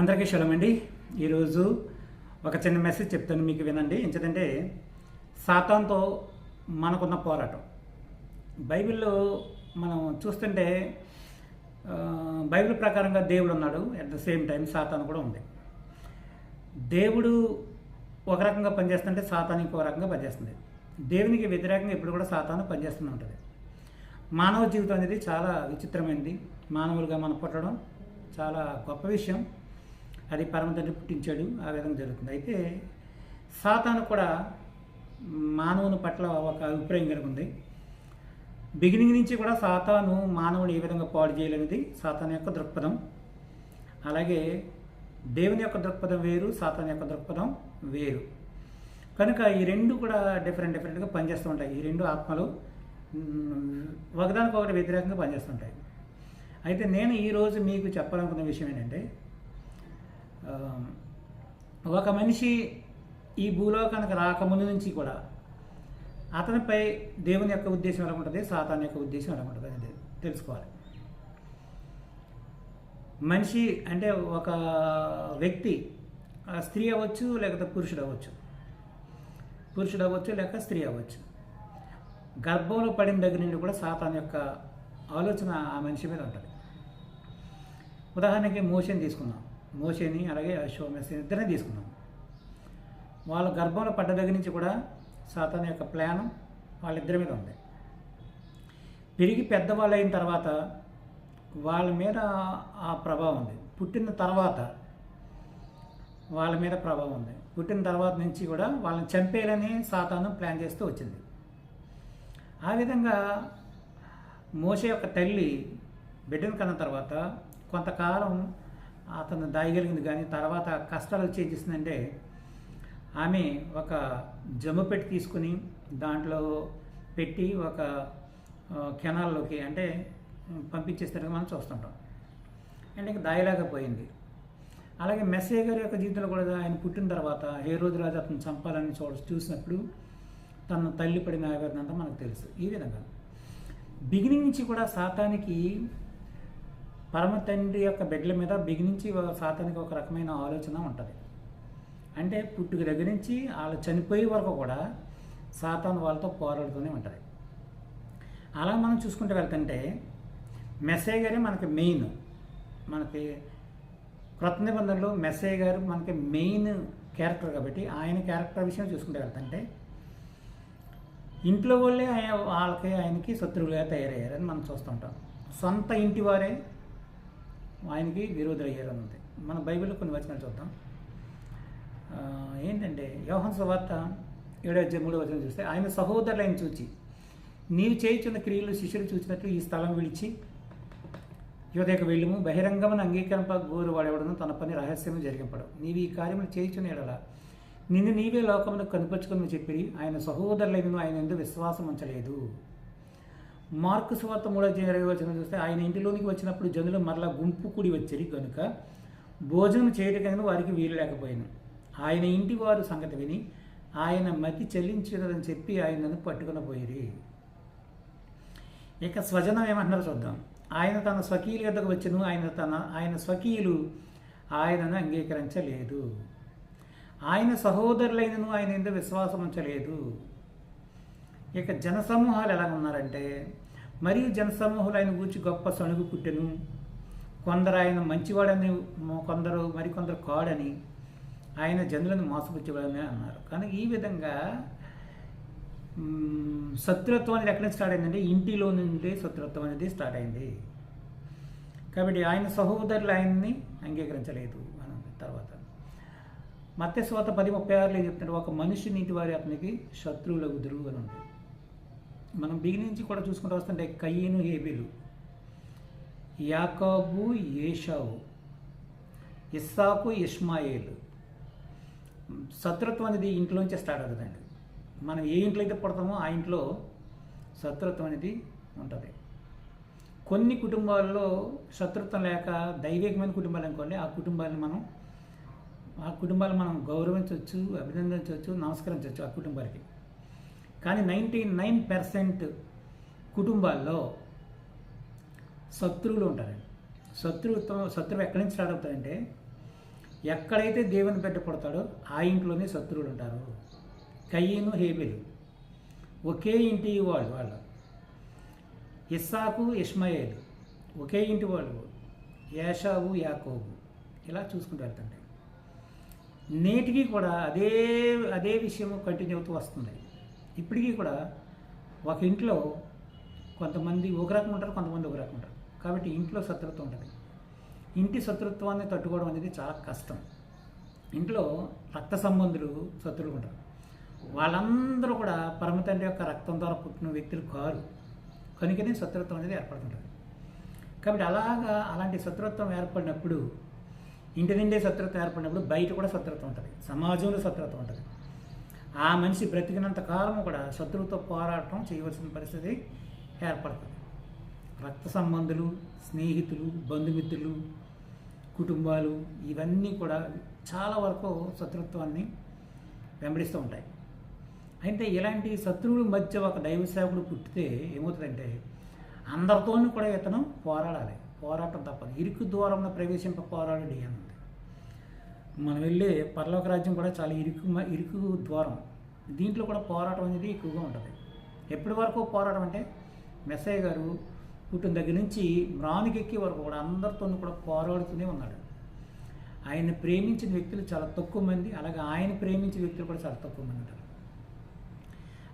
అందరికీ శుభం అండి ఈరోజు ఒక చిన్న మెసేజ్ చెప్తాను మీకు వినండి. ఏంటంటే సాతాన్తో మనకున్న పోరాటం. బైబిల్లో మనం చూస్తుంటే బైబిల్ ప్రకారంగా దేవుడు ఉన్నాడు. అట్ ద సేమ్ టైం సాతాను కూడా ఉంది. దేవుడు ఒక రకంగా పనిచేస్తుంటే సాతాను ఇంకో రకంగా పనిచేస్తుంది. దేవునికి వ్యతిరేకంగా ఇప్పుడు కూడా సాతాను పనిచేస్తూనే ఉంటుంది. మానవ జీవితం అనేది చాలా విచిత్రమైనది మానవులుగా మనం పుట్టడం చాలా గొప్ప విషయం. అది పరమతండ్రి పుట్టించాడు ఆ విధంగా జరుగుతుంది. అయితే సాతాను కూడా మానవుని పట్ల ఒక అభిప్రాయం కలిగి ఉంది. బిగినింగ్ నుంచి కూడా సాతాను మానవుని ఏ విధంగా పాడు చేయలేనిది సాతాను యొక్క దృక్పథం. అలాగే దేవుని యొక్క దృక్పథం వేరు సాతాను యొక్క దృక్పథం వేరు. కనుక ఈ రెండు కూడా డిఫరెంట్ డిఫరెంట్గా పనిచేస్తూ ఉంటాయి. ఈ రెండు ఆత్మలు ఒకదానికొకటి వ్యతిరేకంగా పనిచేస్తుంటాయి అయితే నేను ఈరోజు మీకు చెప్పాలనుకున్న విషయం ఏంటంటే ఒక మనిషి ఈ భూలోకానికి రాకముందు నుంచి కూడా అతనిపై దేవుని యొక్క ఉద్దేశం ఎలా ఉంటుంది? సాతాన్ యొక్క ఉద్దేశం ఎలా ఉంటుంది అనేది తెలుసుకోవాలి. మనిషి అంటే ఒక వ్యక్తి ఆ స్త్రీ అవ్వచ్చు లేకపోతే పురుషుడు అవ్వచ్చు. పురుషుడు అవ్వచ్చు లేక స్త్రీ అవ్వచ్చు. గర్భంలో పడిన దగ్గర నుండి కూడా సాతాన్ యొక్క ఆలోచన ఆ మనిషి మీద ఉంటుంది. ఉదాహరణకి మోషన్ తీసుకుందాం. మోషని అలాగే అశ్వమేషన్ ఇద్దరిని తీసుకున్నాం. వాళ్ళ గర్భంలో పడ్డ దగ్గర నుంచి కూడా సాతాన్ యొక్క ప్లాన్ వాళ్ళిద్దరి మీద ఉంది. పెరిగి పెద్దవాళ్ళు అయిన తర్వాత వాళ్ళ మీద ఆ ప్రభావం ఉంది. పుట్టిన తర్వాత వాళ్ళ మీద ప్రభావం ఉంది. పుట్టిన తర్వాత నుంచి కూడా వాళ్ళని చంపేయాలని సాతాను ప్లాన్ చేస్తూ వచ్చింది. ఆ విధంగా మోసే యొక్క తల్లి బిడ్డను కన్న తర్వాత కొంతకాలం అతను దాయగలిగింది. కానీ తర్వాత కష్టాలు వచ్చి చేసిందంటే ఆమె ఒక జమ్ము పెట్టి తీసుకుని దాంట్లో పెట్టి ఒక కెనాల్లోకి అంటే పంపించేస్తారని మనం చూస్తుంటాం. అంటే దాయలాగా పోయింది అలాగే మెస్సే గారి యొక్క జీవితంలో కూడా ఆయన పుట్టిన తర్వాత ఏ రోజు రాజు అతను చంపాలని చూడ చూసినప్పుడు తన తల్లి పడిన ఆవేదన అంతా మనకు తెలుసు. ఈ విధంగా. బిగినింగ్ నుంచి కూడా సాతానికి పరమ తండ్రి యొక్క బిడ్డల మీద బిగినించి సాతానికి ఒక రకమైన ఆలోచన ఉంటుంది. అంటే పుట్టుక దగ్గర నుంచి వాళ్ళు చనిపోయే వరకు కూడా సాతాన్ వాళ్ళతో పోరాడుతూనే ఉంటుంది. అలా మనం చూసుకుంటూ వెళ్తుంటే మెస్సే గారే మనకి మెయిన్. మనకి క్రొత్త నిబంధనలో మెస్సే గారు మనకి మెయిన్ క్యారెక్టర్ కాబట్టి ఆయన క్యారెక్టర్ విషయం చూసుకుంటూ వెళ్తుంటే ఇంట్లో వాళ్ళే ఆయన వాళ్ళకి ఆయనకి శత్రువులుగా తయారయ్యారని మనం చూస్తుంటాం. సొంత ఇంటి వారే ఆయనకి విరోధులు అయ్యారని ఉంది. మన బైబిల్లో కొన్ని వచనాలు చూద్దాం. ఏంటంటే యోహన్ సువార్త ఏడో అధ్యాయం మూడో వచనం చూస్తే ఆయన సహోదరులైన చూచి నీవు చేయుచున్న క్రియలు శిష్యులు చూసినట్లు ఈ స్థలం విడిచి యువతకు వెళ్ళము. బహిరంగమని అంగీకరింప గోరు వాడేవాడును తన పని రహస్యము జరిగింపడు. నీవు ఈ కార్యములు చేయుచున్న ఎడలా నిన్ను నీవే లోకమును కనిపరుచుకుని చెప్పి ఆయన సహోదరులైన ఆయన ఎందుకు విశ్వాసం ఉంచలేదు మార్కు సువార్త మూడో అధ్యాయం ఇరవై చూస్తే ఆయన ఇంటిలోనికి వచ్చినప్పుడు జనులు మరలా గుంపు కూడి వచ్చేది కనుక భోజనం చేయటకైనా వారికి వీలు లేకపోయాను ఆయన ఇంటి వారు సంగతి విని ఆయన మతి చెల్లించినదని చెప్పి ఆయనను పట్టుకుని పోయిరి. ఇక స్వజనం ఏమంటున్నారో చూద్దాం. ఆయన తన స్వకీయుల వద్దకు వచ్చను ఆయన తన ఆయన స్వకీయులు ఆయనను అంగీకరించలేదు. ఆయన సహోదరులైనను ఆయన ఎందుకు విశ్వాసం ఉంచలేదు. ఇక జనసమూహాలు ఎలా ఉన్నారంటే మరియు జనసమూహాలు ఆయన గూర్చి గొప్ప సణుగు పుట్టెను కొందరు ఆయన మంచివాడని కొందరు మరికొందరు కాడని ఆయన జనులను మోసపుచ్చేవాడని అన్నారు. కానీ ఈ విధంగా శత్రుత్వం అనేది ఎక్కడ స్టార్ట్ అయిందంటే ఇంటిలో నుండి శత్రుత్వం అనేది స్టార్ట్ అయింది. కాబట్టి ఆయన సహోదరులు ఆయన్ని అంగీకరించలేదు అని తర్వాత. మత్స్య స్వాత పది ముప్పై ఆరులో చెప్తున్నారు ఒక మనిషి నీటి వారి అతనికి శత్రువులు కుదురు అని ఉంది మనం బిగినింగ్ నుంచి కూడా చూసుకుంటూ వస్తుంటే కయ్యను హేబిలు యాకాబు ఏషావు ఇస్సాకు ఇస్మాయిల్ శత్రుత్వం అనేది ఇంట్లోంచే స్టార్ట్ అవుతుందండి. మనం ఏ ఇంట్లో అయితే పుడతామో ఆ ఇంట్లో శత్రుత్వం అనేది ఉంటుంది. కొన్ని కుటుంబాల్లో శత్రుత్వం లేక దైవికమైన కుటుంబాలు అనుకోండి ఆ కుటుంబాలను మనం ఆ కుటుంబాలను మనం గౌరవించవచ్చు అభినందించవచ్చు నమస్కరించవచ్చు ఆ కుటుంబాలకి. కానీ నైంటీ నైన్ పర్సెంట్ కుటుంబాల్లో శత్రువులు ఉంటారండి. శత్రువుతో శత్రువు ఎక్కడి నుంచి స్టార్ట్ అవుతారంటే ఎక్కడైతే దేవుని బిడ్డ పుడతాడో ఆ ఇంట్లోనే శత్రువులు ఉంటారు. కయ్యను హేబెలు. ఒకే ఇంటి వాళ్ళు వాళ్ళు. ఇస్సాకు ఇస్మాయిల్ ఒకే ఇంటి వాళ్ళు. యాషావు యాకోబు. ఇలా చూసుకుంటూ వెళ్తుంటాయి నేటికి కూడా అదే అదే విషయం కంటిన్యూ అవుతూ వస్తుంది. ఇప్పటికీ కూడా ఒక ఇంట్లో కొంతమంది ఒక రకం ఉంటారు కొంతమంది ఒక రకం ఉంటారు. కాబట్టి ఇంట్లో శత్రుత్వం ఉంటుంది. ఇంటి శత్రుత్వాన్ని తట్టుకోవడం అనేది చాలా కష్టం. ఇంట్లో రక్త సంబంధులు శత్రువులు ఉంటారు. వాళ్ళందరూ కూడా పరమ తండ్రి యొక్క రక్తం ద్వారా పుట్టిన వ్యక్తులు కారు. కనుకనే శత్రుత్వం అనేది ఏర్పడుతుంటుంది. కాబట్టి అలాగా అలాంటి శత్రుత్వం ఏర్పడినప్పుడు ఇంటి నిండే శత్రుత్వం ఏర్పడినప్పుడు బయట కూడా శత్రుత్వం ఉంటుంది. సమాజంలో శత్రుత్వం ఉంటుంది. ఆ మనిషి బ్రతికినంత కాలం కూడా శత్రువుతో పోరాటం చేయవలసిన పరిస్థితి ఏర్పడుతుంది. రక్త సంబంధులు స్నేహితులు బంధుమిత్రులు కుటుంబాలు ఇవన్నీ కూడా చాలా వరకు శత్రుత్వాన్ని వెంబడిస్తూ ఉంటాయి. అయితే ఇలాంటి శత్రువుల మధ్య ఒక దైవ సేవకుడు పుట్టితే ఏమవుతుందంటే అందరితోనూ కూడా ఇతను పోరాడాలి. పోరాటం తప్పదు. ఇరుకు దూరంలో ప్రవేశింప పోరాడి అని మనం వెళ్ళే పరలోక రాజ్యం కూడా చాలా ఇరుకు ఇరుకు ద్వారం. దీంట్లో కూడా పోరాటం అనేది ఎక్కువగా ఉంటుంది. ఎప్పటి వరకు పోరాటం అంటే మెస్సయ్య గారు పుట్టిన దగ్గర నుంచి మ్రానికెక్కే వరకు కూడా అందరితో కూడా పోరాడుతూనే ఉన్నాడు. ఆయన ప్రేమించిన వ్యక్తులు చాలా తక్కువ మంది అలాగే ఆయన ప్రేమించిన వ్యక్తులు కూడా చాలా తక్కువ మంది ఉంటారు.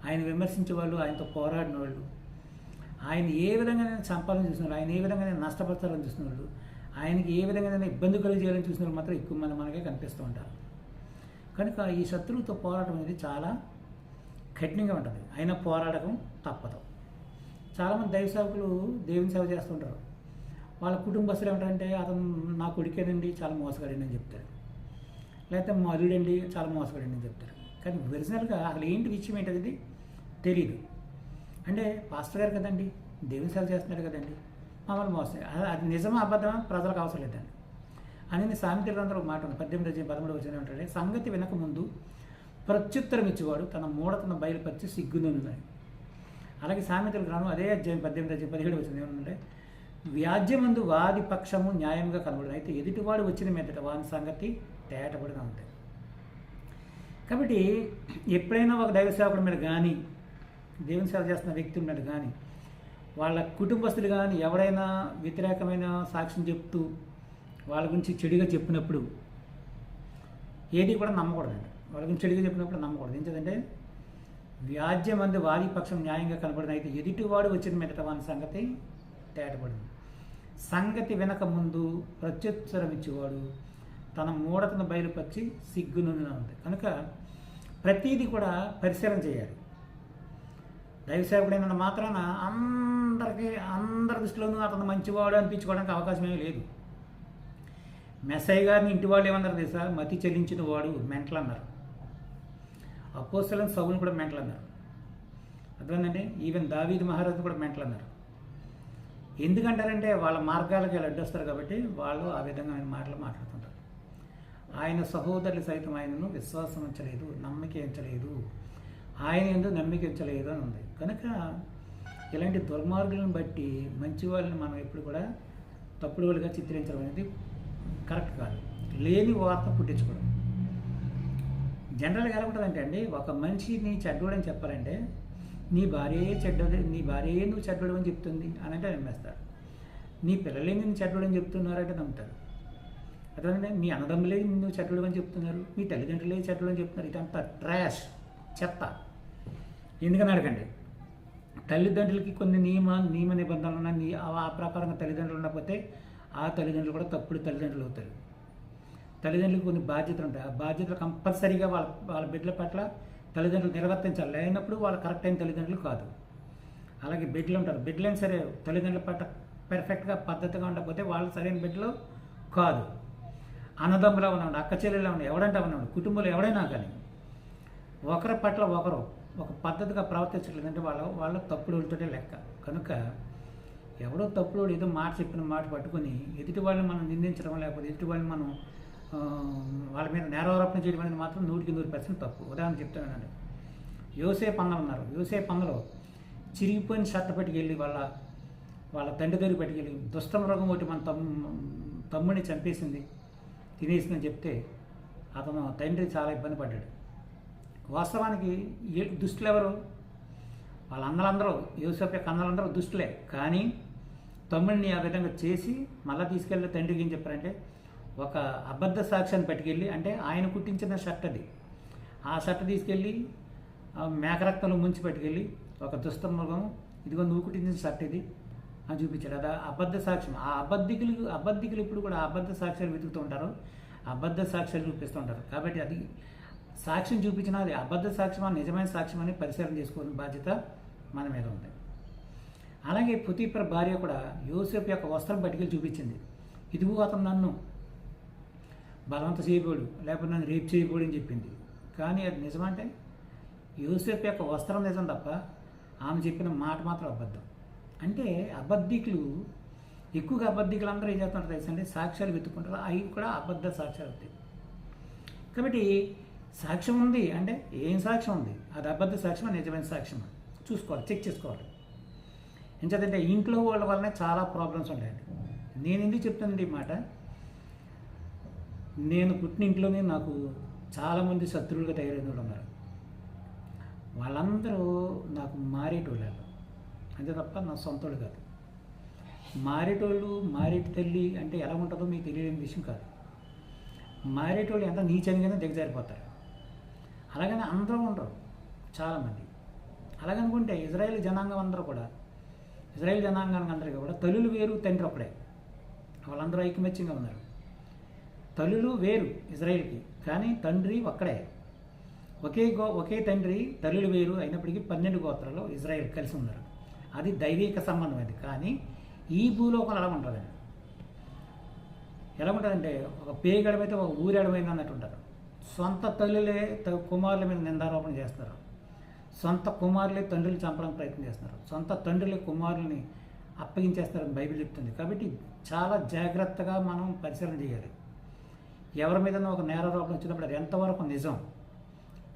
ఆయన విమర్శించే వాళ్ళు ఆయనతో పోరాడిన వాళ్ళు ఆయన ఏ విధంగా చంపాలని చూస్తున్నారు ఆయన ఏ విధంగా నష్టపరచాలని చూస్తున్న వాళ్ళు ఆయనకి ఏ విధంగా ఇబ్బంది కలిగేయాలని చూసిన వాళ్ళు మాత్రం ఎక్కువ మంది మనకే కనిపిస్తూ ఉంటారు. కనుక ఈ శత్రువుతో పోరాటం అనేది చాలా కఠినంగా ఉంటుంది. అయినా పోరాడటం తప్పదు. చాలామంది దైవ సేవకులు దేవుని సేవ చేస్తుంటారు. వాళ్ళ కుటుంబస్తులు ఏమిటంటే అతను నా కొడుకేనండి చాలా మోసగాడండి అని చెప్తారు. లేకపోతే మా అల్లుడండి చాలా మోసగాడండి అని చెప్తారు. కానీ ఒరిజినల్గా అసలు ఏంటి విషయం ఏంటది తెలియదు అంటే పాస్టర్ గారు కదండి దేవుని సేవ చేస్తున్నారు కదండి మామూలు మోస్తాయి అది- నిజమా అబద్ధమా? ప్రజలకు అవసరం లేదండి. అని సామెత గ్రంథంలో ఒక మాట ఉంది. పద్దెనిమిది పదమూడు వచ్చిన ఉంటాడు సంగతి వినక ముందు ప్రత్యుత్తరం ఇచ్చేవాడు తన మూడతను బయలుపరిచి సిగ్గునున్నాయి అలాగే సామెతల గ్రంథం అదే అధ్యాయం పద్దెనిమిది అధ్యాయం పదిహేడు వచ్చింది ఏమంటే వ్యాజ్యమందు వాది పక్షము న్యాయంగా కనబడదు అయితే ఎదుటివాడు వచ్చిన మీదట వాని సంగతి తేటపడిన ఉంటాయి కాబట్టి ఎప్పుడైనా ఒక దైవ సేవకుడి మీద కానీ దేవుని సేవ చేస్తున్న వ్యక్తి మీద కానీ వాళ్ళ కుటుంబస్తులు కానీ ఎవరైనా వ్యతిరేకమైన సాక్ష్యం చెప్తూ వాళ్ళ గురించి చెడుగా చెప్పినప్పుడు ఏది కూడా నమ్మకూడదండి. వాళ్ళ గురించి చెడుగా చెప్పినప్పుడు నమ్మకూడదు. ఏంటంటే వ్యాజ్యం అందు వారి పక్షం న్యాయంగా కనబడిన అయితే ఎదుటివాడు వచ్చిన మీదట వాని సంగతి తేటపడింది. సంగతి వెనక ముందు ప్రత్యుత్తరం ఇచ్చేవాడు తన మూఢతను బయలుపరిచి సిగ్గునుందిన ఉంది. కనుక ప్రతీది కూడా పరిశీలన చేయాలి. దైవసేవకుడైన మాత్రాన అందరికీ అందరి దృష్టిలోనూ అతను మంచివాడు అనిపించుకోవడానికి అవకాశం ఏమీ లేదు. మెస్సయ్య గారిని ఇంటి వాళ్ళు ఏమన్నారు తెలుసా? మతి చెల్లించిన వాడు మెంటలు అన్నారు. అపోస్తలం సౌలు కూడా మెంటలు అన్నారు. అర్థమైందండి? ఈవెన్ దావీద్ మహారాజు కూడా మెంటలు అన్నారు. ఎందుకంటారంటే వాళ్ళ మార్గాలకు వీళ్ళు అడ్డొస్తారు కాబట్టి వాళ్ళు ఆ విధంగా ఆయన మాటలు మాట్లాడుతుంటారు. ఆయన సహోదరులు సైతం ఆయనను విశ్వాసం ఉంచలేదు నమ్మకించలేదు ఆయన ఎందుకు నమ్మిక ఉంచలేదు అని ఉంది. కనుక ఇలాంటి దుర్మార్గులను బట్టి మంచి వాళ్ళని మనం ఎప్పుడు కూడా తప్పుడు వాళ్ళుగా చిత్రించడం అనేది కరెక్ట్ కాదు. లేని వార్త పుట్టించుకోవడం. జనరల్గా ఎలా ఉంటుందంటే అండి ఒక మనిషిని చెడ్డోడని చెప్పాలంటే నీ భార్యే చెడ్డోడు నీ భార్యే నువ్వు చెడ్డోడు అని చెప్తుంది అని అంటే నమ్మేస్తాడు నీ పిల్లలే చెడ్డవడం అని చెప్తున్నారంటే నమ్ముతారు. అదే మీ అన్నదమ్ములే నువ్వు చెడ్డోడు అని చెప్తున్నారు మీ తల్లిదండ్రులే చెడ్డోడు అని చెప్తున్నారు ఇదంతా ట్రాష్ చెత్త. ఎందుకని అడగండి? తల్లిదండ్రులకి కొన్ని నియమ నియమ నిబంధనలు ఉన్నాయి ఆ ప్రకారంగా తల్లిదండ్రులు ఉండకపోతే ఆ తల్లిదండ్రులు కూడా తప్పుడు తల్లిదండ్రులు అవుతారు. తల్లిదండ్రులకు కొన్ని బాధ్యతలు ఉంటాయి. ఆ బాధ్యతలు కంపల్సరీగా వాళ్ళ వాళ్ళ బిడ్డల పట్ల తల్లిదండ్రులు నిర్వర్తించాలి. లేనప్పుడు వాళ్ళు కరెక్ట్ అయిన తల్లిదండ్రులు కాదు. అలాగే బిడ్డలు ఉంటారు. బిడ్డలైనా సరే తల్లిదండ్రుల పట్ల పెర్ఫెక్ట్గా పద్ధతిగా ఉండకపోతే వాళ్ళు సరైన బిడ్డలు కాదు. అన్నదమ్ములా ఉన్నాడు అక్క చెల్లెలు ఉన్నాడు ఎవడంటే ఉన్నాడు కుటుంబంలో ఎవడైనా కానీ ఒకరి పట్ల ఒకరు ఒక పద్ధతిగా ప్రవర్తించట్లేదంటే వాళ్ళ వాళ్ళ తప్పుడుతోటే లెక్క. కనుక ఎవడో తప్పుడు ఏదో మాట చెప్పిన మాట పట్టుకొని ఎదుటి వాళ్ళని మనం నిందించడం లేకపోతే ఎదుటి వాళ్ళని మనం వాళ్ళ మీద నేరారోపణ చేయడం అనేది మాత్రం నూటికి నూరు పర్సెంట్ తప్పు. ఉదాహరణ చెప్తానండి యోసే పంగలు ఉన్నారు. యోసే పంగలు చిరిగిపోయిన షర్ట్ పట్టుకెళ్ళి వాళ్ళ వాళ్ళ తండ్రి దగ్గర పట్టుకెళ్ళి దుష్టమృగం ఒకటి మన తమ్ తమ్ముడిని చంపేసింది తినేసిందని చెప్తే అతను తండ్రి చాలా ఇబ్బంది పడ్డాడు. వాస్తవానికి దుష్టులు ఎవరు? వాళ్ళ అన్నలందరూ యూసఫ్ యొక్క అన్నలందరూ దుష్టులే. కానీ తమ్ముడిని ఆ విధంగా చేసి మళ్ళీ తీసుకెళ్ళి తండ్రికి ఏం చెప్పారంటే ఒక అబద్ధ సాక్ష్యాన్ని పట్టుకెళ్ళి అంటే ఆయన కుట్టించిన షర్ట్ అది. ఆ షర్ట్ తీసుకెళ్ళి మేకరక్తంలో ముంచి పట్టుకెళ్ళి ఒక దుస్తమృగం ఇదిగో నువ్వు కుట్టించిన షర్ట్ ఇది అని చూపించాడు. అది అబద్ధ సాక్ష్యం. ఆ అబద్ధికులు అబద్ధికులు ఇప్పుడు కూడా అబద్ధ సాక్ష్యాలు వెతుకుతూ ఉంటారు. అబద్ధ సాక్ష్యాలు చూపిస్తూ ఉంటారు. కాబట్టి అది సాక్ష్యం చూపించిన అది అబద్ధ సాక్ష్యం నిజమైన సాక్ష్యం అని పరిశీలన చేసుకోవాల్సిన బాధ్యత మన మీద ఉంది. అలాగే పుతీపర భార్య కూడా యోసేపు యొక్క వస్త్రం పట్టుకెళ్ళి చూపించింది. ఇదిగో అతను నన్ను బలవంత చేయబోడు లేకపోతే నన్ను రేపు చేయబోడు అని చెప్పింది. కానీ అది నిజమంటే యూసెఫ్ యొక్క వస్త్రం నిజం తప్ప ఆమె చెప్పిన మాట మాత్రం అబద్ధం. అంటే అబద్ధికులు ఎక్కువగా అబద్ధికులు అందరూ ఏం చేస్తుంటారు తెలుసా అంటే సాక్ష్యాలు వెతుక్కుంటారు. అవి కూడా అబద్ధ సాక్ష్యాలు అవుతాయి. కాబట్టి సాక్ష్యం ఉంది అంటే ఏం సాక్ష్యం ఉంది? అది అబద్ధ సాక్ష్యం నిజమైన సాక్ష్యం చూసుకోవాలి చెక్ చేసుకోవాలి. ఎంచేతంటే ఇంట్లో వాళ్ళ వల్లనే చాలా ప్రాబ్లమ్స్ ఉంటాయండి. నేను ఎందుకు చెప్తానండి ఈ మాట? నేను పుట్టిన ఇంట్లోనే నాకు చాలామంది శత్రువులుగా తయారైన వాళ్ళు ఉన్నారు. వాళ్ళందరూ నాకు మారేటోళ్ళు అంతే తప్ప నా సొంతోళ్ళు కాదు. మారేటోళ్ళు మారేటి తల్లి అంటే ఎలా ఉంటుందో మీకు తెలియని విషయం కాదు. మారేటోళ్ళు ఎంత నీచనిగానే దిగజారిపోతారు. అలాగని అందరూ ఉండరు చాలామంది. అలాగనుకుంటే ఇజ్రాయెల్ జనాంగం అందరూ కూడా ఇజ్రాయెల్ జనాంగానికి అందరికీ కూడా తల్లులు వేరు తండ్రి అప్పుడే వాళ్ళందరూ ఐకమత్యంగా ఉన్నారు. తల్లులు వేరు ఇజ్రాయిల్కి కానీ తండ్రి ఒక్కడే. ఒకే గో ఒకే తండ్రి తల్లులు వేరు అయినప్పటికీ పన్నెండు గోత్రాలు ఇజ్రాయెల్ కలిసి ఉన్నారు. అది దైవిక సంబంధం అది కానీ ఈ భూలోకం ఎలా ఉంటుందండి? ఎలా ఉంటుందంటే ఒక పేగడమైతే ఒక ఊరేడమైంది అన్నట్టు ఉంటారు. సొంత తల్లులే కుమారుల మీద నిందారోపణ చేస్తారు. సొంత కుమారులే తండ్రులు చంపడానికి ప్రయత్నం చేస్తున్నారు సొంత తండ్రులే కుమారుల్ని అప్పగించేస్తారని బైబిల్ చెప్తుంది. కాబట్టి చాలా జాగ్రత్తగా మనం పరిశీలన చేయాలి. ఎవరి మీద ఒక నేరారోపణ వచ్చినప్పుడు అది ఎంతవరకు నిజం?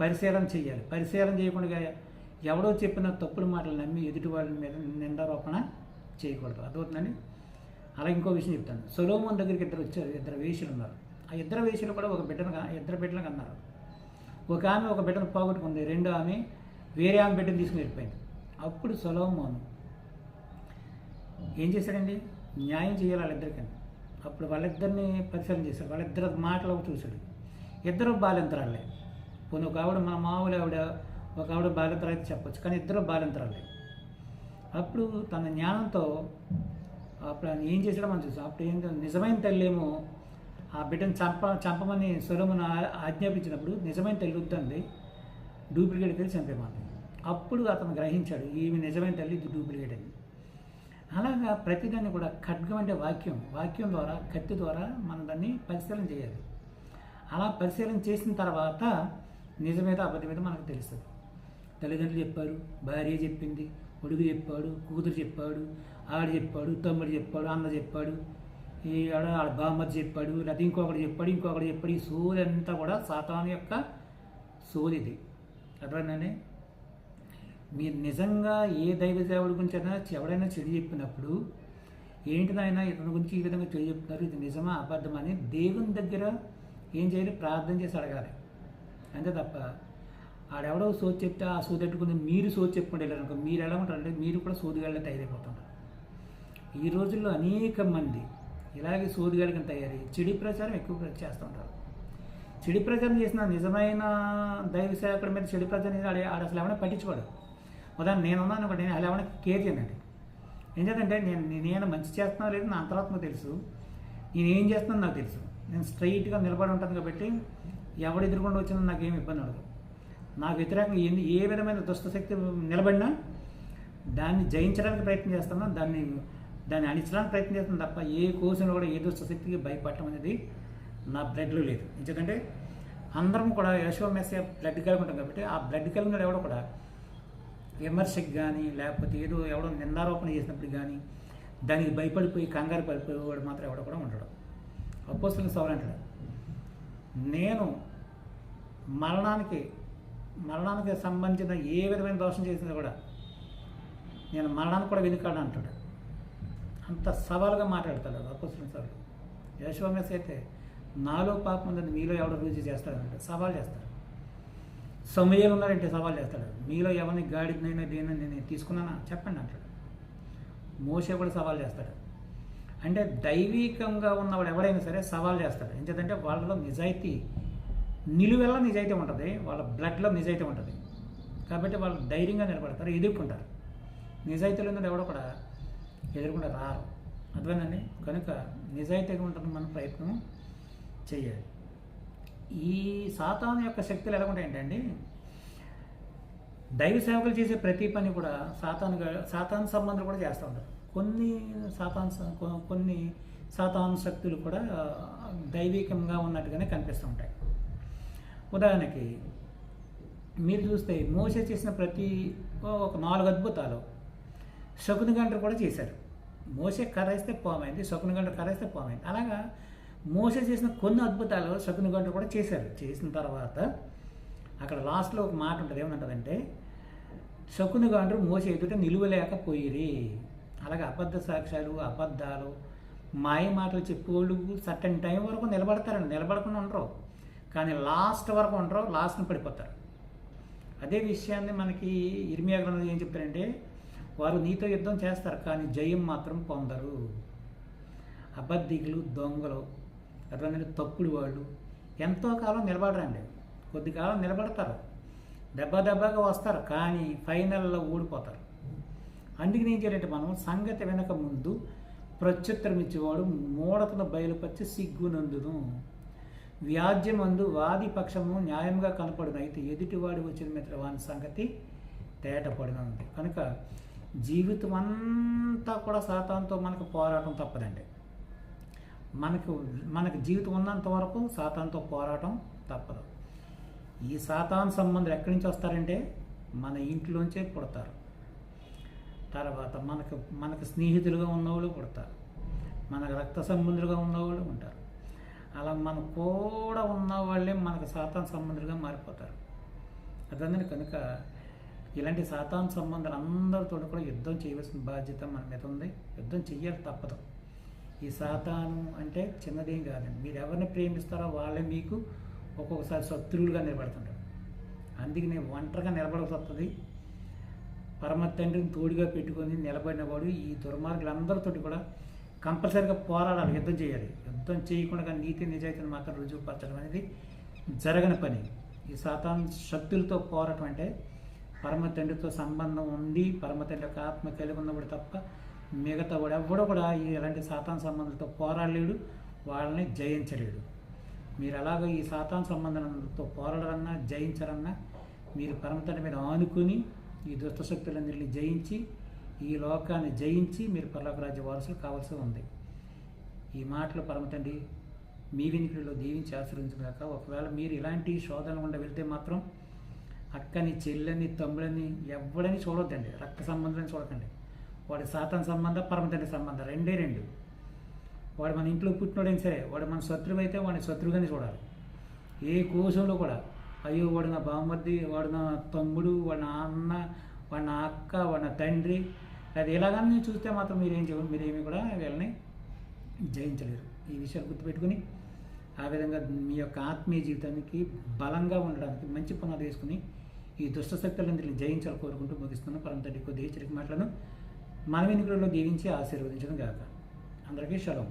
పరిశీలన చేయాలి. పరిశీలన చేయకుండా ఎవడో చెప్పిన తప్పుడు మాటలు నమ్మి ఎదుటి వాళ్ళ మీద నిందారోపణ చేయకూడదు. అదవుతుందండి అలా ఇంకో విషయం చెప్తాను. సొలోమోన్ దగ్గరికి ఇద్దరు వచ్చారు. ఇద్దరు వేషులు ఉన్నారు. ఆ ఇద్దరు వేషులు కూడా ఒక బిడ్డను ఇద్దరు బిడ్డలు కన్నారు. ఒక ఆమె ఒక బిడ్డను పోగొట్టుకుంది రెండో ఆమె వేరే ఆమె బిడ్డను తీసుకుని వెళ్ళిపోయింది. అప్పుడు సొలోమోన్ ఏం చేశాడండి? న్యాయం చేయాలి వాళ్ళిద్దరికని అప్పుడు వాళ్ళిద్దరిని పరిశీలన చేశాడు. వాళ్ళిద్దరు మాటలు చూశాడు. ఇద్దరు బాలింతరాలే పోనీ ఒక ఆవిడ మన మామూలు ఆవిడ ఒక ఆవిడ బాలింతరాలు చెప్పొచ్చు కానీ ఇద్దరు బాలింతరాలే అప్పుడు తన జ్ఞానంతో అప్పుడు ఏం చేశాడో మనం చూసాం. అప్పుడు ఏం నిజమైన తల్లేమో ఆ బిడ్డను చంప చంపమని స్వరమును ఆజ్ఞాపించినప్పుడు నిజమైన తల్లి వద్దండి డూప్లికేట్ తెలిసి చంపేమంది అప్పుడు అతను గ్రహించాడు ఈమె నిజమైన తల్లి ఇది డూప్లికేట్ అని అలాగా ప్రతిదాన్ని కూడా ఖడ్గం అంటే వాక్యం వాక్యం ద్వారా కత్తి ద్వారా మనం దాన్ని పరిశీలన చేయాలి. అలా పరిశీలన చేసిన తర్వాత నిజమేదో అబద్ధమేదో మనకు తెలుస్తుంది. తల్లిదండ్రులు చెప్పారు భార్య చెప్పింది కొడుకు చెప్పాడు కూతురు చెప్పాడు ఆడు చెప్పాడు తమ్ముడు చెప్పాడు అన్న చెప్పాడు ఈ ఆడ బామ్మది చెప్పాడు లేకపోతే ఇంకొకటి చెప్పాడు ఇంకొకటి చెప్పాడు. ఈ సోది అంతా కూడా సాతాను యొక్క సోది ఇది. అర్థమైందండి? మీరు నిజంగా ఏ దైవ దేవుడి గురించి అయినా ఎవడైనా చెడు చెప్పినప్పుడు ఏంటి ఇతని గురించి ఈ విధంగా చెడు చెప్తున్నారు? ఇది నిజమా? అబద్ధమా? అని దేవుని దగ్గర ఏం చేయాలి? ప్రార్థన చేసి అడగాలి. అంతే తప్ప ఆడెవడో సోది చెప్తే ఆ సోది పెట్టుకుని మీరు సోది చెప్పుకుంటే వెళ్ళారు మీరు ఎలా ఉంటారంటే మీరు కూడా సోదిగాళ్ళ తయారైపోతుంటారు. ఈ రోజుల్లో అనేక మంది ఇలాగే సోదిగాళ్ళకి తయారై. చెడు ప్రచారం ఎక్కువ చేస్తుంటారు. చెడు ప్రచారం చేసిన నిజమైన దైవ సేవకుడి మీద చెడు ప్రచారం చేసిన ఆడ అసలు ఏమైనా పట్టించుకోడు. ఉదాహరణ నేను ఉన్నాను నేను అలా ఏమైనా కేర్ చేయనండి. ఏం చేద్దంటే నేను నేను మంచి చేస్తున్నా లేదు నా అంతరాత్మ తెలుసు. నేను ఏం చేస్తున్నాను నాకు తెలుసు. నేను స్ట్రైట్గా నిలబడి ఉంటాను కాబట్టి ఎవడు ఎదుర్కొంటూ వచ్చినా నాకేం ఇబ్బంది ఉండదు. నాకు వ్యతిరేకంగా ఎన్ని ఏ విధమైన దుష్టశక్తి నిలబడినా దాన్ని జయించడానికి ప్రయత్నం చేస్తాను. దాన్ని దాన్ని అణించడానికి ప్రయత్నం తప్ప ఏ కోసంలో కూడా ఏ దుష్టశక్తికి భయపడటం అనేది నా బ్లడ్లో లేదు. ఎందుకంటే అందరం కూడా యశోమెస్సే బ్లడ్ కలిగి ఉంటాం కాబట్టి ఆ బ్లడ్ కలిగిన ఎవడో కూడా విమర్శకు కానీ లేకపోతే ఏదో ఎవడో నిందారోపణ చేసినప్పుడు కానీ దానికి భయపడిపోయి కంగారు పడిపోయేవాడు మాత్రం ఎవడో కూడా ఉండడు. అపోస్తుల సౌలు అంటాడు నేను మరణానికి మరణానికి సంబంధించిన ఏ విధమైన దోషం చేసినా కూడా నేను మరణానికి కూడా వెనుకాడు అంటాడు. అంత సవాలుగా మాట్లాడతాడు అపోస్తుల సౌలు యశోమెస్ అయితే నాలో పాపం ఉందని మీలో ఎవడో రుచి చేస్తాడంటే సవాల్ చేస్తాడు. సమయాలు ఉన్నారంటే సవాల్ చేస్తాడు. మీలో ఎవరిని గాడినైనా దేనైనా నేను తీసుకున్నానా? చెప్పండి అంటాడు. మోసే కూడా సవాల్ చేస్తాడు. అంటే దైవికంగా ఉన్నవాడు ఎవరైనా సరే సవాల్ చేస్తాడు. ఎందుకంటే వాళ్ళలో నిజాయితీ నిలువెల్ల నిజాయితీ ఉంటుంది. వాళ్ళ బ్లడ్లో నిజాయితీ ఉంటుంది. కాబట్టి వాళ్ళు ధైర్యంగా నిలబడతారు ఎదుర్కొంటారు. నిజాయితీలో ఉన్నది ఎవడో కూడా ఎదురుకుండా రారు. అర్థమైందండి? కనుక నిజాయితీగా ఉంటుంది మనం ప్రయత్నం చేయాలి. ఈ సాతాను యొక్క శక్తులు ఎలా ఉంటాయంటండి దైవ సేవకులు చేసే ప్రతి పని కూడా సాతాను సాతాను సంబంధాలు కూడా చేస్తూ ఉంటారు. కొన్ని సాతాను కొన్ని సాతాను శక్తులు కూడా దైవికంగా ఉన్నట్టుగానే కనిపిస్తూ ఉంటాయి. ఉదాహరణకి మీరు చూస్తే మోసే చేసిన ప్రతి ఒక నాలుగు అద్భుతాలు శకుని గంటలు కూడా చేశారు. మోసే కరేస్తే పోమైంది శకుని గంట కరేస్తే పోమైంది. అలాగా మోసే చేసిన కొన్ని అద్భుతాలు శకుని గంటలు కూడా చేశారు. చేసిన తర్వాత అక్కడ లాస్ట్లో ఒక మాట ఉంటుంది ఏమంటుందంటే శకుని గంటలు మోసే ఎదుట నిలువలేకపోయిరి. అలాగే అబద్ధ సాక్ష్యాలు అబద్ధాలు మాయ మాటలు చెప్పేవాళ్ళు సర్టన్ టైం వరకు నిలబడతారండి. నిలబడకుండా ఉండరు. కానీ లాస్ట్ వరకు ఉండరు లాస్ట్ని పడిపోతారు. అదే విషయాన్ని మనకి ఇర్మియా గ్రంథం ఏం చెప్తారంటే వారు నీతో యుద్ధం చేస్తారు కానీ జయం మాత్రం పొందరు. అబద్ధికులు దొంగలు అటువంటి తప్పుడు వాళ్ళు ఎంతో కాలం నిలబడరండి. కొద్ది కాలం నిలబడతారు. దెబ్బ దెబ్బగా వస్తారు కానీ ఫైనల్లో ఓడిపోతారు అందుకని ఏం చేయాలంటే మనం సంగతి వెనక ముందు ప్రత్యుత్తరం ఇచ్చేవాడు మూడతను బయలుపరిచి సిగ్గునందును వ్యాజ్యమందు వాది పక్షము న్యాయంగా కనపడును అయితే ఎదుటివాడు వచ్చిన మిత్ర వాని సంగతి తేటపడిన ఉంది కనుక జీవితం అంతా కూడా సాతాన్తో మనకు పోరాటం తప్పదండి. మనకు మనకు జీవితం ఉన్నంత వరకు సాతాన్తో పోరాటం తప్పదు. ఈ సాతాన్ సంబంధం ఎక్కడి నుంచి వస్తారంటే మన ఇంట్లోంచే పుడతారు. తర్వాత మనకు మనకు స్నేహితులుగా ఉన్నవాళ్ళు పుడతారు. మనకు రక్త సంబంధులుగా ఉన్నవాళ్ళు ఉంటారు. అలా మనం కూడా ఉన్న వాళ్ళే మనకు సాతాన్ సంబంధులుగా మారిపోతారు. అదండి కనుక ఇలాంటి సాతాన్ సంబంధాలు అందరితో కూడా యుద్ధం చేయవలసిన బాధ్యత మన మీద ఉంది. యుద్ధం చెయ్యాలి తప్పదు. ఈ సాతాను అంటే చిన్నదేం కాదండి మీరు ఎవరిని ప్రేమిస్తారో వాళ్ళే మీకు ఒక్కొక్కసారి శత్రువులుగా నిలబడుతుంటారు. నేను ఒంటరిగా నిలబడాల్సి వస్తుంది. పరమ తండ్రిని తోడుగా పెట్టుకొని నిలబడినవాడు ఈ దుర్మార్గులందరితోటి కూడా కంపల్సరీగా పోరాడాలి యుద్ధం చేయాలి. యుద్ధం చేయకుండా నీతి నిజాయితీని మాత్రం రుజువుపరచడం అనేది జరగని పని. ఈ సాతాన్ శక్తులతో పోరాటం అంటే పరమ తండ్రితో సంబంధం ఉండి పరమ తండ్రి యొక్క ఆత్మ కలిగి ఉన్నప్పుడు తప్ప మిగతా వాడు ఎవడో కూడా ఈ ఇలాంటి సాతాన్ సంబంధంతో పోరాడలేడు వాళ్ళని జయించలేడు. మీరు అలాగ ఈ సాతాన్ సంబంధంతో పోరాడాలన్నా జయించాలన్నా మీరు పరమతండ్రి మీద ఆనుకుని ఈ దుష్ట జయించి ఈ లోకాన్ని జయించి మీరు పరలోక రాజ్య వారసులు కావాల్సి ఉంది. ఈ మాటలు పరమతండ్రి మీ వినికిడిలో దీవించి ఆశ్రయించగాక ఒకవేళ మీరు ఇలాంటి శోధన గుండా వెళ్తే మాత్రం అక్కని చెల్లెని తమ్ముడని ఎవడని చూడొద్దండి. రక్త సంబంధాన్ని చూడకండి. వాడి సాతన సంబంధం పరమతండ్రి సంబంధం రెండే రెండు. వాడు మన ఇంట్లో పుట్టినోడైనా సరే వాడు మన శత్రువు అయితే వాడిని శత్రువుగానే చూడాలి. ఏ కోశంలో కూడా అయ్యో వాడు నా బామ్మర్ది వాడు నా తమ్ముడు వాడు నా అన్న వాడు నా అక్క వాడు నా తండ్రి. అది ఎలాగని చూస్తే మాత్రం మీరేం చేయాలి మీరేమి కూడా వీళ్ళని జయించలేరు. ఈ విషయాలు గుర్తుపెట్టుకుని ఆ విధంగా మీ యొక్క ఆత్మీయ జీవితానికి బలంగా ఉండడానికి మంచి పునాది వేసుకుని ఈ దుష్ట శక్తులందరినీ జయించాలని కోరుకుంటూ ముగిస్తున్నాను పరంతటి కొద్ది హెచ్చరిక మాటలను మన దీవించి ఆశీర్వదించడం కాక అందరికీ శలం